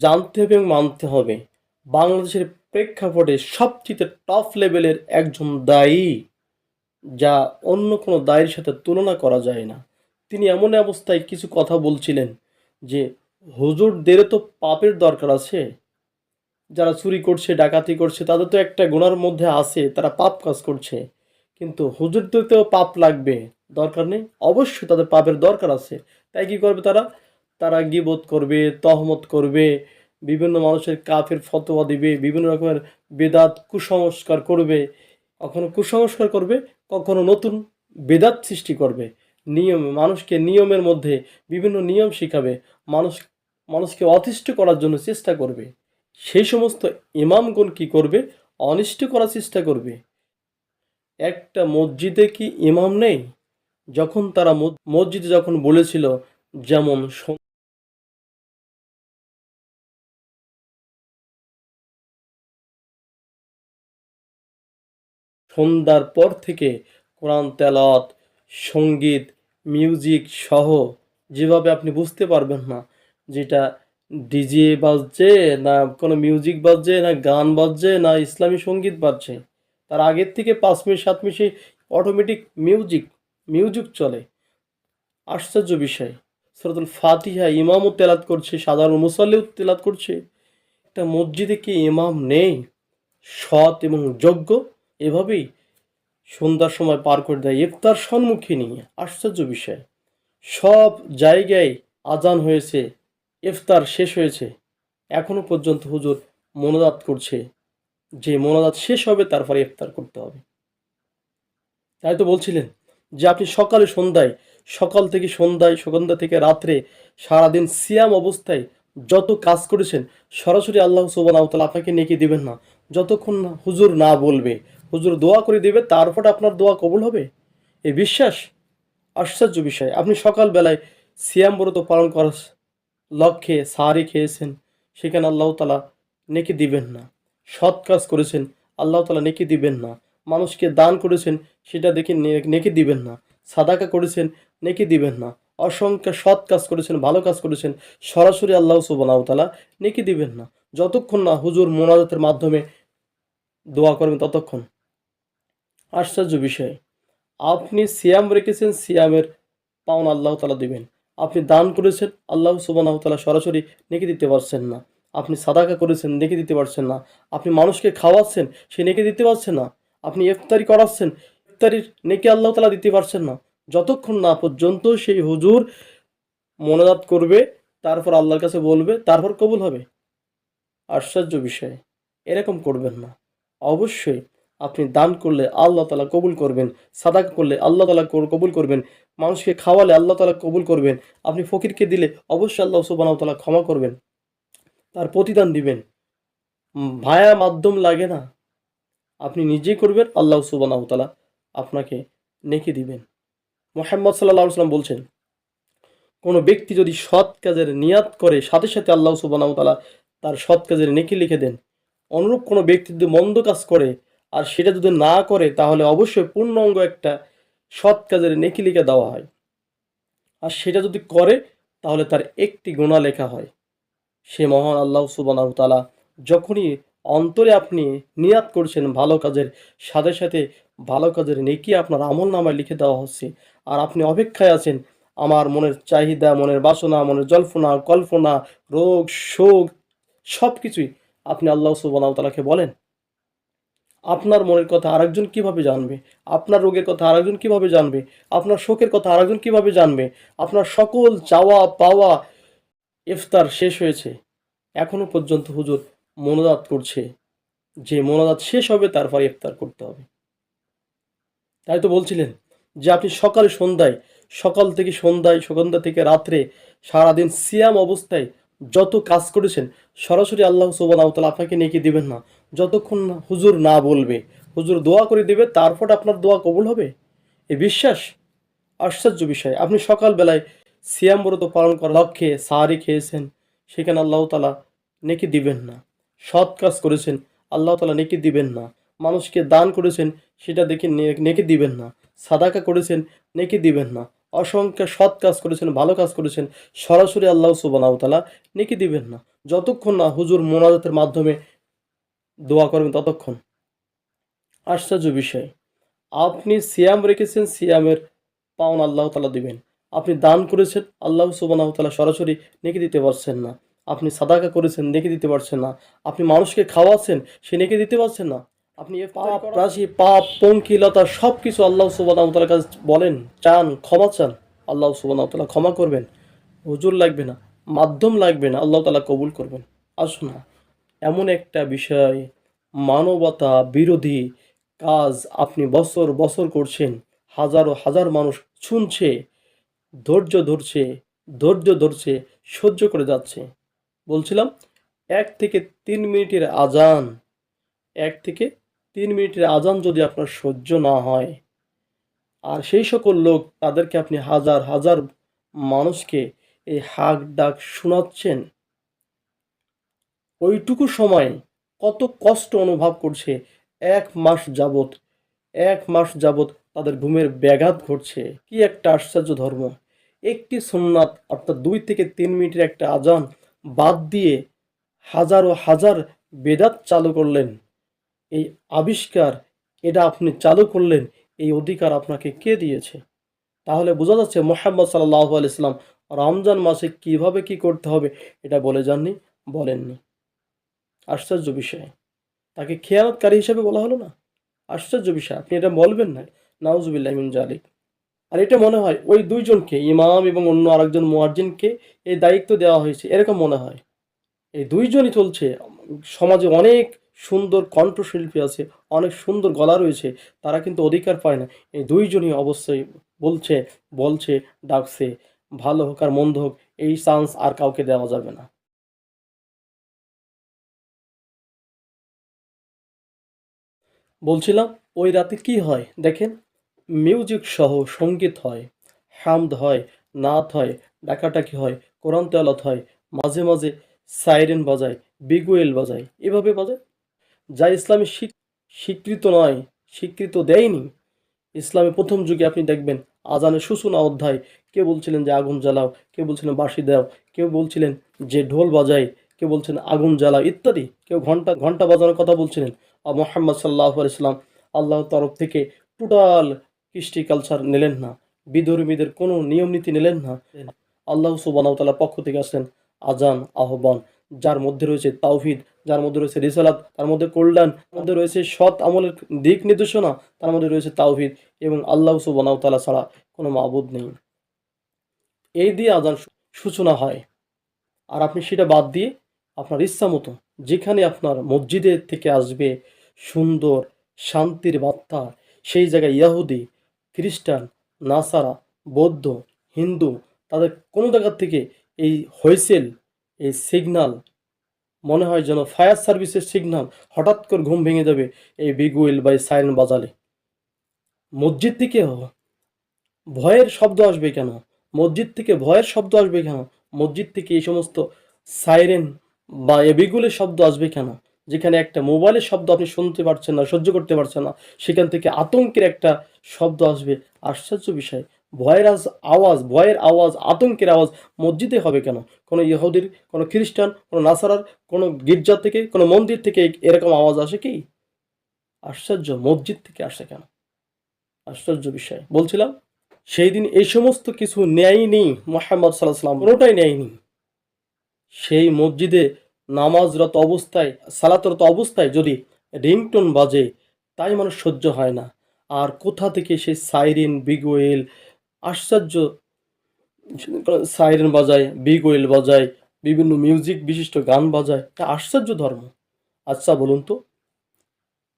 জানতে হবে এবং মানতে হবে। বাংলাদেশের প্রেক্ষাপটে সবচেয়ে টপ লেভেলের একজন দায়ী, যা অন্য কোনো দায়ের সাথে তুলনা করা যায় না। তিনি এমন অবস্থায় কিছু কথা বলছিলেন যে, হুজুরদের তো পাপের দরকার আছে। যারা চুরি করছে, ডাকাতি করছে, তাদের তো একটা গুণার মধ্যে আছে, তারা পাপ কাজ করছে। কিন্তু হুজুরদেরতেও পাপ লাগবে, দরকার নেই। অবশ্যই তাদের পাপের দরকার আছে। তাই কী করবে তারা? তারা গিবোধ করবে, তহমত করবে, বিভিন্ন মানুষের কাফের ফতোয়া দিবে, বিভিন্ন রকমের বেদাত কুসংস্কার করবে। কখনো কুসংস্কার করবে, কখনো নতুন বেদাত সৃষ্টি করবে। নিয়ম, মানুষকে নিয়মের মধ্যে বিভিন্ন নিয়ম শিখাবে। মানুষ, মানুষকে অতিষ্ঠ করার জন্য চেষ্টা করবে। সেই সমস্ত ইমামগণ কি করবে? অনিষ্ট করার চেষ্টা করবে। একটা মসজিদে কি ইমাম নেই? যখন তারা মসজিদে যখন বলেছিল, যেমন সন্ধ্যার পর থেকে কোরআন, তেলাওয়াত, সংগীত, মিউজিক সহ যেভাবে আপনি বুঝতে পারবেন না যেটা ডিজে বাজছে না কোনো মিউজিক বাজছে, না গান বাজছে, না ইসলামী সংগীত বাজছে, তার আগের থেকে পাঁচ মিনিট, সাত মিনিটে অটোমেটিক মিউজিক মিউজিক চলে। আশ্চর্য বিষয়। সরতুল ফাতিহা ইমামও তেলাত করছে, সাধারণ মুসল্লিও তেলাত করছে। একটা মসজিদে কি ইমাম নেই? সৎ এবং যোগ্য? এভাবেই সন্ধ্যার সময় পার করে দেয় ইফতার সম্মুখীন নিয়ে। আশ্চর্য বিষয়। সব জায়গায় আজান হয়েছে, ইফতার শেষ হয়েছে। এখনও পর্যন্ত হুজুর মনোদাত করছে। যে মনোদাত শেষ হবে তারপরে ইফতার করতে হবে। তাই তো বলছিলেন যে আপনি সকালে সন্ধ্যায়, সকাল থেকে সন্ধ্যায় সন্ধ্যা থেকে রাত্রে সারাদিন সিয়াম অবস্থায় যত কাজ করেছেন, সরাসরি আল্লাহ সুবান আপনাকে নেকি দিবেন না। যতক্ষণ না হুজুর না বলবে হুজুর দোয়া করে দেবে তারপর আপনার দোয়া কবুল হবে? এই বিশ্বাস আশ্চর্য বিষয়। আপনি সকালবেলায় সিয়াম ব্রত পালন করার লক্ষ্যে সাহারি খেয়েছেন, সেখানে আল্লাহ তালা নেকি দিবেন না। সৎ কাজ করেছেন, আল্লাহ তালা নেকি দিবেন না। মানুষকে দান করেছেন, সেটা দেখে নেকি দিবেন না। সাদাকা করেছেন, নেকি দিবেন না। অসংখ্য সৎ কাজ করেছেন, ভালো কাজ করেছেন, সরাসরি আল্লাহ সুবাহ তালা নেকি দিবেন না। যতক্ষণ না হুজুর মোনাজাতের মাধ্যমে দোয়া করবেন, ততক্ষণ আশ্চর্য বিষয়। আপনি সিয়াম রেখেছেন, সিয়ামের পাওনা আল্লাহ তালা দিবেন। আপনি দান করেছেন, আল্লাহ সুবাহ তালা সরাসরি নেকে দিতে পারছেন না। আপনি সাদাকা করেছেন, নেকি দিতে পারছেন না। আপনি মানুষকে খাওয়াচ্ছেন, সে নেকে দিতে পারছেন না। আপনি ইফতারি করাচ্ছেন, ইফতারির নেকি আল্লাহ তালা দিতে পারছেন না। যতক্ষণ না পর্যন্ত সেই হুজুর মনোজাত করবে, তারপর আল্লাহর কাছে বলবে, তারপর কবুল হবে। আশ্চর্য বিষয়। এরকম করবেন না। অবশ্যই আপনি দান করলে আল্লাহ তালা কবুল করবেন, সাদাকা করলে আল্লাহ তালা কবুল করবেন, মানুষকে খাওয়ালে আল্লাহ তালা কবুল করবেন, আপনি ফকিরকে দিলে অবশ্যই আল্লাহ সুবাহ তালা ক্ষমা করবেন, তার প্রতিদান দিবেন। ভায়া মাধ্যম লাগে না। আপনি নিজেই করবেন, আল্লাহ সুবাহ তালা আপনাকে নেকি দিবেন। মোহাম্মদ সাল্লাহ সাল্লাম বলছেন, কোনো ব্যক্তি যদি সৎ কাজের নিয়াত করে, সাথে সাথে আল্লাহ সুবাহ তালা তার সৎ কাজের নেকি লিখে দেন। অনুরূপ কোনো ব্যক্তি যদি মন্দ কাজ করে আর সেটা যদি না করে, তাহলে অবশ্যই পূর্ণাঙ্গ একটা সৎ কাজের নেকি লিখে দেওয়া হয়। আর সেটা যদি করে, তাহলে তার একটি গুণা লেখা হয়। সে মহান আল্লাহ সুবাহ তালা যখনই অন্তরে আপনি নিয়াত করছেন ভালো কাজের, সাথে সাথে ভালো কাজের নেকি আপনার আমল নামায় লিখে দেওয়া হচ্ছে, আর আপনি অপেক্ষায় আছেন, আমার মনের চাহিদা, মনের বাসনা, মনের জল্পনা, কল্পনা, রোগ, শোক সব কিছুই আপনি আল্লাহ সুবাহ তালাকে বলেন। আপনার মনের কথা আরেকজন কীভাবে জানবে? আপনার রোগের কথা আরেকজন কীভাবে জানবে? আপনার শোকের কথা আরেকজন কীভাবে জানবে? আপনার সকল চাওয়া পাওয়া ইফতার শেষ হয়েছে। এখনও পর্যন্ত হুজুর মনোদাত করছে। যে মনোদাত শেষ হবে তারপর ইফতার করতে হবে। তাই তো বলছিলেন যে আপনি সকালে সন্ধ্যায়, সকাল থেকে সন্ধ্যায় সন্ধ্যা থেকে রাত্রে সারাদিন সিয়াম অবস্থায় যত কাজ করেছেন, সরাসরি আল্লাহ সুবাহ আপনাকে নেকি দিবেন না। যতক্ষণ হুজুর না বলবে, হুজুর দোয়া করে দেবে, তারপর আপনার দোয়া কবুল হবে? এ বিশ্বাস? আশ্চর্য বিষয়। আপনি সকালবেলায় সিয়াম ব্রত পালন করার লক্ষ্যে সাহারি খেয়েছেন, সেখানে আল্লাহ তালা নেকি দিবেন না। সৎ কাজ করেছেন, আল্লাহ তালা নেকি দিবেন না। মানুষকে দান করেছেন, সেটা দেখে নেকি দিবেন না। সাদাকা করেছেন, নেকি দিবেন না। অসংখ্য সৎ কাজ করেছেন, ভালো কাজ করেছেন, সরাসরি আল্লাহ সুবানাউতালা নেকি দিবেন না। যতক্ষণ না হুজুর মোনাজাতের মাধ্যমে দোয়া করবেন, ততক্ষণ। আশ্চর্য বিষয়। আপনি সিয়াম রেখেছেন, সিয়ামের পাওন আল্লাহ তালা দিবেন। আপনি দান করেছেন, আল্লাহ সুবানাহ তালা সরাসরি নেকি দিতে পারছেন না। আপনি সাদাকা করেছেন, নেকি দিতে পারছেন না। আপনি মানুষকে খাওয়াচ্ছেন, সে নেকি দিতে পারছেন না। আপনি পাপ রাশি পাপ পঙ্কিলতা সব কিছু আল্লাহ সুবানাহ তালার কাছে বলেন চান ক্ষমা চান আল্লাহ সুবানাহ তালা ক্ষমা করবেন হুজুর লাগবে না মাধ্যম লাগবে না আল্লাহ তালা কবুল করবেন। আসুন না এমন একটা বিষয় মানবতা বিরোধী কাজ আপনি বছর বছর করছেন হাজারো হাজার মানুষ শুনছে ধৈর্য ধরছে ধৈর্য ধরছে সহ্য করে যাচ্ছে। বলছিলাম এক থেকে তিন মিনিটের আজান এক থেকে তিন মিনিটের আজান যদি আপনার সহ্য না হয়, আর সেই সকল লোক তাদেরকে আপনি হাজার হাজার মানুষকে এই হাক ডাক শোনাচ্ছেন, ওইটুকু সময় কত কষ্ট অনুভব করছে। এক মাস যাবত এক মাস যাবত তাদের ঘুমের ব্যাঘাত ঘটছে। কি একটা আশ্চর্য ধর্ম। একটি সোমনাথ অর্থাৎ দুই থেকে তিন মিনিটের একটা আজান বাদ দিয়ে হাজারো হাজার বেদাত চালু করলেন। এই আবিষ্কার, এটা আপনি চালু করলেন, এই অধিকার আপনাকে কে দিয়েছে? তাহলে বোঝা যাচ্ছে মোহাম্মদ সাল্লাহ আলাইসলাম রমজান মাসে কীভাবে কি করতে হবে, এটা বলে যাননি, বলেননি। আশ্চর্য বিষয়। তাকে খেয়ালতকারী হিসেবে বলা হলো না? আশ্চর্য বিষয়, আপনি এটা বলবেন না? নাউজুবিল্লাহ মিন জালিক। আর এটা মনে হয় ওই দুইজনকে, ইমাম এবং অন্য আরেকজন মোয়ার্জিনকে এই দায়িত্ব দেওয়া হয়েছে, এরকম মনে হয়। এই দুইজনই চলছে, সমাজে অনেক সুন্দর কণ্ঠশিল্পী আছে, অনেক সুন্দর গলা রয়েছে, তারা কিন্তু অধিকার পায় না। এই দুইজনই অবশ্যই বলছে বলছে, ডাকছে, ভালো হোক আর মন্দ হোক, এই চান্স আর কাউকে দেওয়া যাবে না। বলছিলাম, ওই রাতে কি হয়? দেখেন মিউজিক সহ সংগীত হয়, হামদ হয় নাথ হয় ডাকাটাকি হয়, কোরআন তেলত হয়, মাঝে মাঝে সাইরেন বাজায় বিগুয়েল বাজায়, এভাবে বাজায়। যা ইসলামে স্বীকৃত নয়, স্বীকৃত দেয়নি। ইসলামে প্রথম যুগে আপনি দেখবেন আজানের সূচনা অধ্যায় কেউ বলছিলেন যে আগুন জ্বালাও কেউ বলছিলেন বাঁশি দাও, কেউ বলছিলেন যে ঢোল বাজায়, কেউ বলছেন আগুন জ্বালাও ইত্যাদি, কেউ ঘণ্টা ঘণ্টা বাজানোর কথা বলছিলেন। আর মোহাম্মদ সাল্লাহ ইসলাম আল্লাহর তরফ থেকে টোটাল কৃষ্টি কালচার নিলেন না, বিধর্মীদের কোনো নিয়ম নীতি নিলেন না। আল্লাহ সুবানাউতালার পক্ষ থেকে আসেন আজান আহ্বান। যার মধ্যে রয়েছে তাওহিদ, যার মধ্যে রয়েছে রিসালাত, তার মধ্যে কল্যাণ, তার মধ্যে রয়েছে সৎ আমলের দিক নির্দেশনা, তার মধ্যে রয়েছে তাওহিদ এবং আল্লাহ সুবানাউতালা ছাড়া কোনো মাবুদ নেই। এই দিয়ে আজান সূচনা হয়। আর আপনি সেটা বাদ দিয়ে আপনার ইচ্ছা মতো যেখানে আপনার মসজিদের থেকে আসবে সুন্দর, শান্তির বার্তা, সেই জায়গায় ইয়াহুদি খ্রিস্টান, নাসারা, বৌদ্ধ, হিন্দু, তাদের কোনো জায়গার থেকে এই হুইসেল এই সিগনাল মনে হয় যেন ফায়ার সার্ভিসের সিগনাল হঠাৎ করে ঘুম ভেঙে যাবে এই বিগুইল বা এই সাইরেন বাজালে। মসজিদ থেকে ভয়ের শব্দ আসবে কেন? মসজিদ থেকে ভয়ের শব্দ আসবে কেন? মসজিদ থেকে এই সমস্ত সাইরেন বা এবিগুলের শব্দ আসবে কেন? যেখানে একটা মোবাইলের শব্দ আপনি শুনতে পারছেন না, সহ্য করতে পারছেন না, সেখান থেকে আতঙ্কের একটা শব্দ আসবে। আশ্চর্য বিষয়। ভয়ের আওয়াজ ভয়ের আওয়াজ, আতঙ্কের আওয়াজ মসজিদে হবে কেন? কোনো ইহুদির, কোনো খ্রিস্টান, কোনো নাসারার, কোনো গির্জা থেকে, কোনো মন্দির থেকে এরকম আওয়াজ আসে কি? আশ্চর্য, মসজিদ থেকে আসে কেন? আশ্চর্য বিষয়। বলছিলাম, সেই দিন এই সমস্ত কিছু নেয়নি মোহাম্মদ সাল্লাহ সাল্লাম কোনোটাই নেয়নি সেই মসজিদে নামাজরত অবস্থায়, সালাতরত অবস্থায় যদি রিংটোন বাজে, তাই মানুষ সহ্য হয় না। আর কোথা থেকে সেই সাইরেন বিগোয়েল আশ্চর্য। সাইরেন বাজায় বিগোয়েল বাজায়, বিভিন্ন মিউজিক বিশিষ্ট গান বাজায়, এটা আশ্চর্য ধর্ম। আচ্ছা বলুন তো,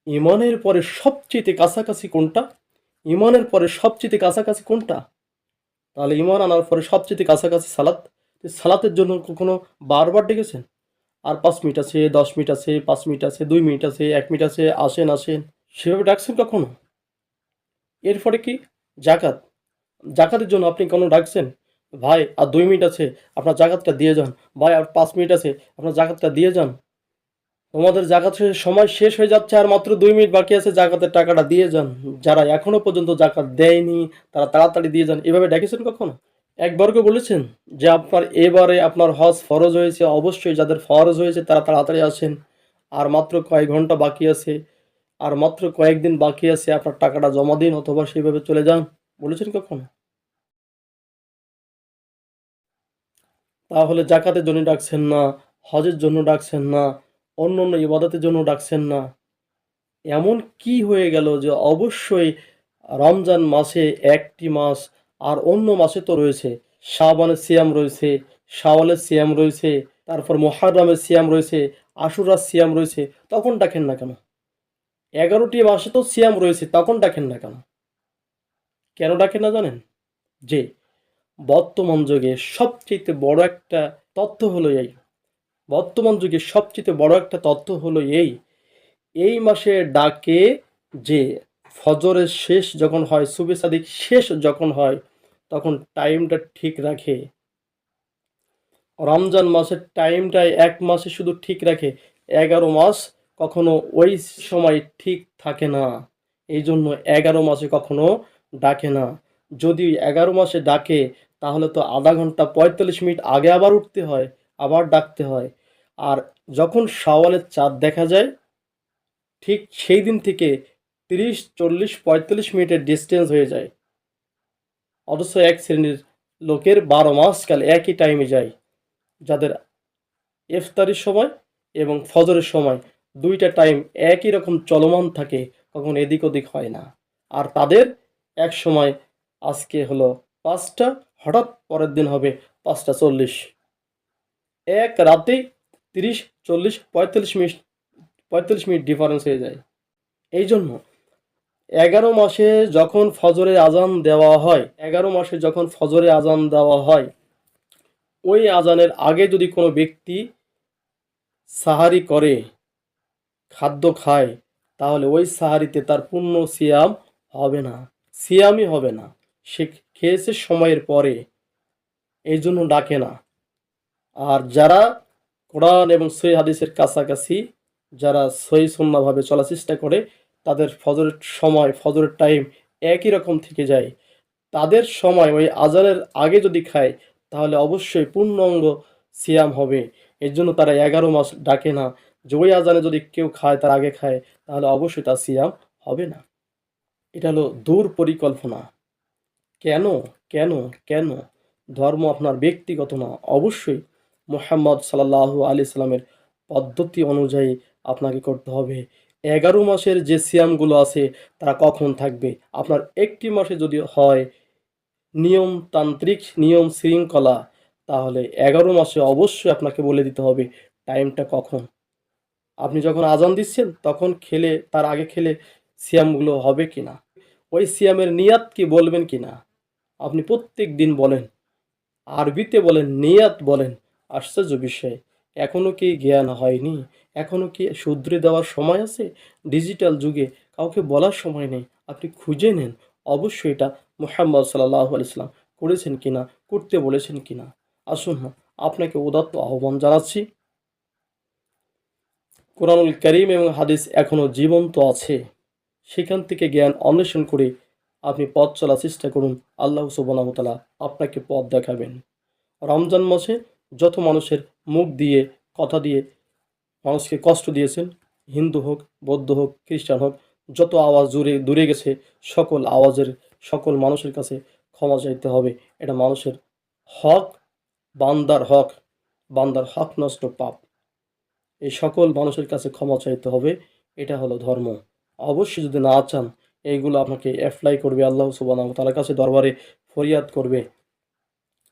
ইমানের পরে সবচেয়ে কাছাকাছি কোনটা? ইমানের পরে সবচেয়ে কাছাকাছি কোনটা? তাহলে ইমান আনার পরে সবচেয়ে কাছাকাছি সালাত। সালাতের জন্য কখনো বারবার ডেকেছেন? আর পাঁচ মিনিট আছে, দশ মিনিট আছে, পাঁচ মিনিট আছে, দুই মিনিট আছে, এক মিনিট আছে, আসেন আসেন। সেভাবে ডাকছেন কখনো? এরপরে কি? জাকাত। জাকাতের জন্য আপনি কোনো ডাকছেন? ভাই, আর দুই মিনিট আছে, আপনার জাকাতটা দিয়ে যান। ভাই, আর পাঁচ মিনিট আছে, আপনার জাকাতটা দিয়ে যান। তোমাদের জাকাতের সময় শেষ হয়ে যাচ্ছে, আর মাত্র দুই মিনিট বাকি আছে, জাকাতের টাকাটা দিয়ে যান। যারা এখনও পর্যন্ত জাকাত দেয়নি, তারা তাড়াতাড়ি দিয়ে যান। এভাবে ডেকেছেন কখনো? একবারকে বলেছেন যে আপনার এবারে আপনার হজ ফরজ হয়েছে, অবশ্যই যাদের ফরজ হয়েছে, তারা তাড়াতাড়ি আসেন। আর মাত্র কয়েক ঘণ্টা বাকি আছে, আর মাত্র কয়েকদিন বাকি আছে, আপনার টাকাটা জমা দিন, অথবা সেইভাবে চলে যান। বলেছেন কখনো? তাহলে জাকাতের জন্য ডাকছেন না, হজের জন্য ডাকছেন না, অন্য অন্য ইবাদতের জন্য ডাকছেন না। এমন কি হয়ে গেল যে অবশ্যই রমজান মাসে একটি মাস আর অন্য মাসে তো রয়েছে। শাবানের সিয়াম রয়েছে, শাওয়ালের সিয়াম রয়েছে, তারপর মোহাররামের সিয়াম রয়েছে, আশুরার সিয়াম রয়েছে, তখন ডাকেন না কেন? এগারোটি মাসে তো সিয়াম রয়েছে, তখন ডাকেন না কেন? কেন ডাকেন না জানেন? যে বর্তমান যুগে সবচেয়ে বড় একটা তথ্য হলো এই। বর্তমান যুগে সবচেয়ে বড় একটা তথ্য হলো এই। এই মাসে ডাকে যে ফজরের শেষ যখন হয় সুবে সাদিক শেষ যখন হয়, তখন টাইমটা ঠিক রাখে। রমজান মাসের টাইমটাই এক মাসে শুধু ঠিক রাখে। এগারো মাস কখনো ওই সময় ঠিক থাকে না। এই জন্য এগারো মাসে কখনো ডাকে না। যদি এগারো মাসে ডাকে তাহলে তো আধা ঘণ্টা পঁয়তাল্লিশ মিনিট আগে আবার উঠতে হয়, আবার ডাকতে হয়। আর যখন শাওয়ালের চাঁদ দেখা যায়, ঠিক সেই দিন থেকে তিরিশ, চল্লিশ, পঁয়তাল্লিশ মিনিটের ডিস্টেন্স হয়ে যায়। অথচ এক শ্রেণির লোকের বারো মাস কাল একই টাইমে যায়, যাদের ইফতারির সময় এবং ফজরের সময় দুইটা টাইম একই রকম চলমান থাকে, কখন এদিক ওদিক হয় না। আর তাদের এক সময় আজকে হলো পাঁচটা হঠাৎ পরের দিন হবে পাঁচটা চল্লিশ। এক রাতেই তিরিশ, চল্লিশ, পঁয়তাল্লিশ মিনিট পঁয়তাল্লিশ মিনিট ডিফারেন্স হয়ে যায়। এই জন্য এগারো মাসে যখন ফজরে আজান দেওয়া হয়, এগারো মাসে যখন ফজরে আজান দেওয়া হয়, ওই আজানের আগে যদি কোনো ব্যক্তি সাহারি করে, খাদ্য খায়, তাহলে ওই সাহারিতে তার পূর্ণ সিয়াম হবে না। সিয়ামই হবে না। সে খেয়েছে সময়ের পরে। এই জন্য ডাকে না। আর যারা কোরআন এবং সই হাদিসের কাছাকাছি, যারা সই সন্ন্যাভাবে চলার চেষ্টা করে, তাদের ফজরের সময়, ফজরের টাইম একই রকম থেকে যায়। তাদের সময় ওই আজানের আগে যদি খায়, তাহলে অবশ্যই পূর্ণাঙ্গ সিয়াম হবে। এর জন্য তারা এগারো মাস ডাকে না। যে ওই আজানে যদি কেউ খায়, তার আগে খায়, তাহলে অবশ্যই তার সিয়াম হবে না। এটা হলো দূর পরিকল্পনা। কেন কেন কেন? ধর্ম আপনার ব্যক্তিগত না। অবশ্যই মোহাম্মদ সাল্লাহ আলি সাল্লামের পদ্ধতি অনুযায়ী আপনাকে করতে হবে। এগারো মাসের যে সিয়ামগুলো আছে, তারা কখন থাকবে? আপনার একটি মাসে যদি হয় নিয়মতান্ত্রিক নিয়ম শৃঙ্খলা, তাহলে এগারো মাসে অবশ্যই আপনাকে বলে দিতে হবে টাইমটা কখন। আপনি যখন আজান দিচ্ছেন, তখন খেলে, তার আগে খেলে সিয়ামগুলো হবে কি না ওই সিয়ামের নিয়াত কি বলবেন কি না আপনি প্রত্যেক দিন বলেন, আরবিতে বলেন, নিয়াত বলেন, আশ্চর্য বিষয়। এখনও কি জ্ঞান হয়নি? এখনও কি শুধরে দেওয়ার সময় আছে? ডিজিটাল যুগে কাউকে বলার সময় নেই। আপনি খুঁজে নেন, অবশ্যই এটা মোহাম্মদ সাল্লাহ আলাইসাল্লাম করেছেন কিনা, করতে বলেছেন কিনা। আসুন না আপনাকে উদাত্ত আহ্বান জানাচ্ছি। কোরআনুল করিম এবং হাদিস এখনও জীবন্ত আছে। সেখান থেকে জ্ঞান অন্বেষণ করে আপনি পথ চলার চেষ্টা করুন। আল্লাহ সুবাহতালা আপনাকে পথ দেখাবেন। রমজান মাসে যত মানুষের মুখ দিয়ে, কথা দিয়ে মানুষকে কষ্ট দিয়েছেন, হিন্দু হোক, বৌদ্ধ হোক, খ্রিস্টান হোক, যত আওয়াজ দূরে দূরে গেছে, সকল আওয়াজের, সকল মানুষের কাছে ক্ষমা চাইতে হবে। এটা মানুষের হক, বান্দার হক বান্দার হক নষ্ট পাপ। এই সকল মানুষের কাছে ক্ষমা চাইতে হবে, এটা হলো ধর্ম। অবশ্যই যদি না চান এইগুলো আপনাকে অ্যাপ্লাই করবে আল্লাহ সুবাহ তার কাছে দরবারে ফরিয়াদ করবে।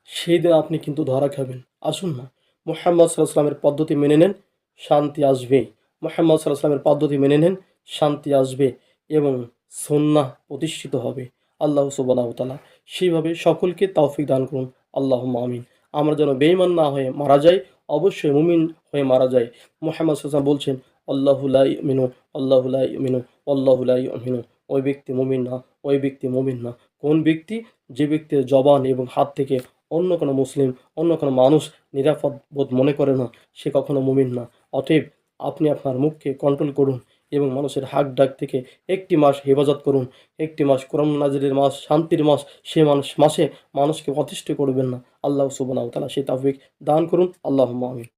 সেই দিন আপনি কিন্তু ধরা খাবেন। আসুন না, মোহাম্মদ সাল্লাহামের পদ্ধতি মেনে নেন, শান্তি আসবে। মোহাম্মদ সাল্লাহামের পদ্ধতি মেনে নেন, শান্তি আসবে এবং সন্না প্রতিষ্ঠিত হবে আল্লাহ সুবাহ তালা সেইভাবে সকলকে তৌফিক দান করুন আল্লাহ আমিন। আমরা যেন বেইমান না হয়ে মারা যাই, অবশ্যই মুমিন হয়ে মারা যায় মোহাম্মদ সাল্লাম বলছেন আল্লাহুলাই মিনু আল্লাহুলাই মিনু আল্লাহুলাই মিনু ওই ব্যক্তি মুমিন না, ওই ব্যক্তি মুমিন না। কোন ব্যক্তি? যে ব্যক্তির জবান এবং হাত থেকে অন্য কোনো মুসলিম, অন্য কোনো মানুষ নিরাপদ বোধ মনে করে না, সে কখনো মুমিন না। অতএব আপনি আপনার মুখকে কন্ট্রোল করুন এবং মানুষের হাক ডাক থেকে একটি মাস হেফাজত করুন। একটি মাস কোরআন নাজিরের মাস, শান্তির মাস, সে মানুষ, মাসে মানুষকে অতিষ্ঠ করবেন না। আল্লাহ সুবহানাহু তালা সে তাফিক দান করুন। আল্লাহ আমিন।